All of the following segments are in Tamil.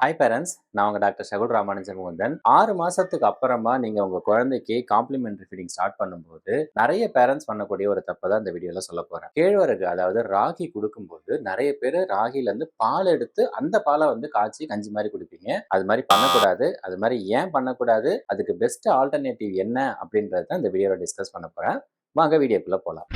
ஹாய் பேரண்ட்ஸ் நான் உங்கள் டாக்டர் ஷகுல் ராமானுஜன் முகுந்தன் ஆறு மாசத்துக்கு அப்புறமா நீங்க உங்க குழந்தைக்கு காம்ப்ளிமெண்ட்ரி ஃபீடிங் ஸ்டார்ட் பண்ணும்போது நிறைய பேரண்ட்ஸ் பண்ணக்கூடிய ஒரு தப்பை தான் இந்த வீடியோல சொல்ல போறேன். கேழ்வரகு அதாவது ராகி கொடுக்கும்போது நிறைய பேர் ராகில இருந்து பால் எடுத்து அந்த பாலை வந்து காய்ச்சி கஞ்சி மாதிரி குடிப்பீங்க. அது மாதிரி பண்ணக்கூடாது அது மாதிரி ஏன் பண்ணக்கூடாது அதுக்கு பெஸ்ட் ஆல்டர்னேட்டிவ் என்ன அப்படின்றத இந்த வீடியோவில் டிஸ்கஸ் பண்ண போறேன். வாங்க வீடியோக்குள்ள போகலாம்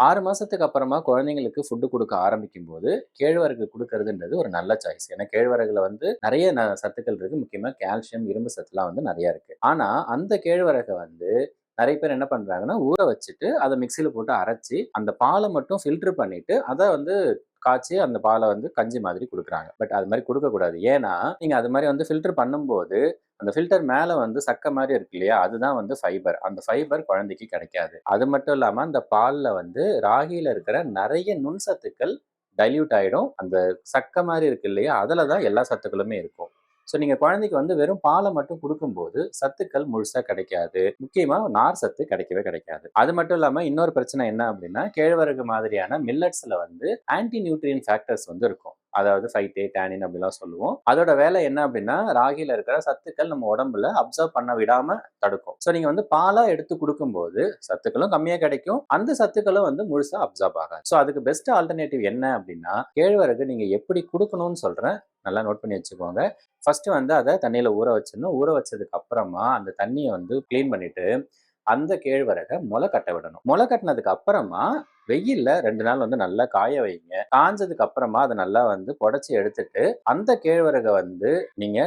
ஆறு மாதத்துக்கு அப்புறமா குழந்தைங்களுக்கு ஃபுட்டு கொடுக்க ஆரம்பிக்கும் போது கேழ்வரகு கொடுக்கறதுன்றது ஒரு நல்ல சாய்ஸ் ஏன்னா கேழ்வரகுல வந்து நிறைய ந- சத்துக்கள் இருக்கு. முக்கியமாக கால்சியம் இரும்பு சத்துலாம் வந்து நிறைய இருக்கு. ஆனா அந்த கேழ்வரகை வந்து நிறைய பேர் என்ன பண்றாங்கன்னா ஊற வச்சுட்டு அதை மிக்சியில் போட்டு அரைச்சி அந்த பாலை மட்டும் ஃபில்டர் பண்ணிட்டு அதை வந்து காய்ச்சி அந்த பாலை வந்து கஞ்சி மாதிரி கொடுக்குறாங்க. பட் அது மாதிரி கொடுக்கக்கூடாது. ஏன்னா நீங்கள் அது மாதிரி வந்து ஃபில்டர் பண்ணும்போது அந்த ஃபில்டர் மேலே வந்து சக்கை மாதிரி இருக்கு இல்லையா? அதுதான் வந்து ஃபைபர் அந்த ஃபைபர் குழந்தைக்கு கிடைக்காது. அது மட்டும் இல்லாமல் அந்த பாலில் வந்து ராகியில் இருக்கிற நிறைய நுண்சத்துக்கள் டைல்யூட் ஆகிடும் அந்த சக்கை மாதிரி இருக்கு இல்லையா? அதில் தான் எல்லா சத்துக்களுமே இருக்கும். ஸோ நீங்கள் குழந்தைக்கு வந்து வெறும் பாலை மட்டும் கொடுக்கும்போது சத்துக்கள் முழுசாக கிடைக்காது. முக்கியமாக நார் சத்து கிடைக்கவே கிடைக்காது. அது மட்டும் இல்லாமல் இன்னொரு பிரச்சனை என்ன அப்படின்னா கேழ்வரகு மாதிரியான மில்லட்ஸில் வந்து ஆன்டி நியூட்ரியன் ஃபேக்டர்ஸ் வந்து இருக்கும். அதாவது சைட்டே டேனின் அப்படிலாம் சொல்லுவோம். அதோட வேலை என்ன அப்படின்னா ராகியில் இருக்கிற சத்துக்கள் நம்ம உடம்புல அப்சர்வ் பண்ண விடாம தடுக்கும். ஸோ நீங்க வந்து பாலா எடுத்து கொடுக்கும்போது சத்துக்களும் கம்மியாக கிடைக்கும். அந்த சத்துக்களும் வந்து முழுசா அப்சர்வ் ஆகாது. ஸோ அதுக்கு பெஸ்ட் ஆல்டர்னேட்டிவ் என்ன அப்படின்னா கேழ்வரகு நீங்க எப்படி கொடுக்கணும்னு சொல்றேன். நல்லா நோட் பண்ணி வச்சுக்கோங்க. ஃபர்ஸ்ட் வந்து அதை தண்ணியில ஊற வச்சிடணும். ஊற வச்சதுக்கு அப்புறமா அந்த தண்ணியை வந்து க்ளீன் பண்ணிட்டு அந்த கேழ்வரகை முளை கட்ட விடணும். முளை கட்டினதுக்கு அப்புறமா வெயில்ல ரெண்டு நாள் வந்து நல்லா காய வைங்க. காஞ்சதுக்கு அப்புறமா அதை நல்லா வந்து புடச்சி எடுத்துட்டு அந்த கேழ்வரகை வந்து நீங்க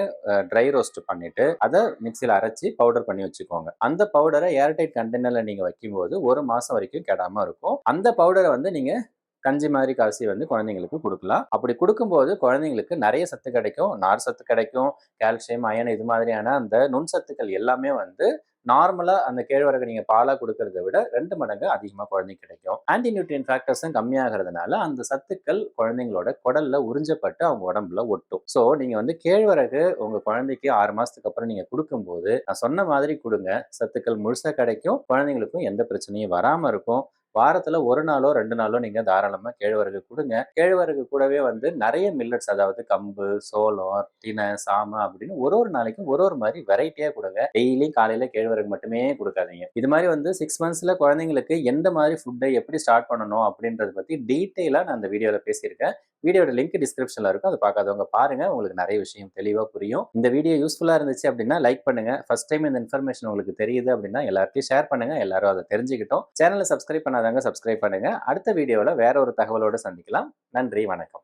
ட்ரை ரோஸ்ட் பண்ணிட்டு அதை மிக்சியில் அரைச்சி பவுடர் பண்ணி வச்சுக்கோங்க. அந்த பவுடரை ஏர்டைட் கண்டெய்னர்ல நீங்க வைக்கும்போது ஒரு மாசம் வரைக்கும் கெடாம இருக்கும். அந்த பவுடரை வந்து நீங்க கஞ்சி மாதிரி காசி வந்து குழந்தைங்களுக்கு கொடுக்கலாம். அப்படி கொடுக்கும்போது குழந்தைங்களுக்கு நிறைய சத்து கிடைக்கும். நார் சத்து கிடைக்கும். கால்சியம் அயன் இது மாதிரியான அந்த நுண் சத்துக்கள் எல்லாமே வந்து நார்மலா அந்த கேழ்வரகு நீங்க பாலா கொடுக்கறத விட ரெண்டு மடங்கு அதிகமா குழந்தைக்கு கிடைக்கும். ஆன்டி நியூட்ரியன் ஃபேக்டர்ஸும் கம்மியாகிறதுனால அந்த சத்துக்கள் குழந்தைங்களோட குடல்ல உறிஞ்சப்பட்டு அவங்க உடம்புல ஒட்டும். ஸோ நீங்க வந்து கேழ்வரகு உங்க குழந்தைக்கு ஆறு மாசத்துக்கு அப்புறம் நீங்க கொடுக்கும்போது நான் சொன்ன மாதிரி கொடுங்க. சத்துக்கள் முழுசா கிடைக்கும் குழந்தைங்களுக்கும் எந்த பிரச்சனையும் வராம இருக்கும். வாரத்துல ஒரு நாளோ ரெண்டு நாளோ நீங்க தாராளமா கேழ்வரகு கொடுங்க. கேழ்வரகு கூடவே வந்து நிறைய மில்லட்ஸ் அதாவது கம்பு சோளம் தினை சாமை அப்படின்னு ஒரு ஒரு நாளைக்கும் ஒரு ஒரு மாதிரி வெரைட்டியா கொடுங்க. டெய்லியும் காலையில கேழ்வரகு மட்டுமே கொடுக்காதீங்க. இது மாதிரி வந்து சிக்ஸ் மந்த்ஸ்ல குழந்தைங்களுக்கு எந்த மாதிரி ஃபுட்டை எப்படி ஸ்டார்ட் பண்ணணும் அப்படின்றத பத்தி டீட்டெயிலா நான் அந்த வீடியோல பேசியிருக்கேன். வீடியோட லிங்க் டிஸ்கிரிப்ஷன்ல இருக்கும். அதை பார்க்காதவங்க பாருங்க. உங்களுக்கு நிறைய விஷயம் தெளிவா புரியும். இந்த வீடியோ யூஸ்ஃபுல்லா இருந்துச்சு அப்படின்னா லைக் பண்ணுங்க. ஃபர்ஸ்ட் டைம் இந்த இன்ஃபர்மேஷன் உங்களுக்கு தெரியுது அப்படின்னா எல்லாருக்கும் ஷேர் பண்ணுங்க. எல்லாரும் அதை தெரிஞ்சுக்கிட்டோம். சேனலை சப்ஸ்கிரைப் பண்ணாதவங்க சப்ஸ்கிரைப் பண்ணுங்க. அடுத்த வீடியோவில் வேற ஒரு தகவலோட சந்திக்கலாம். நன்றி. வணக்கம்.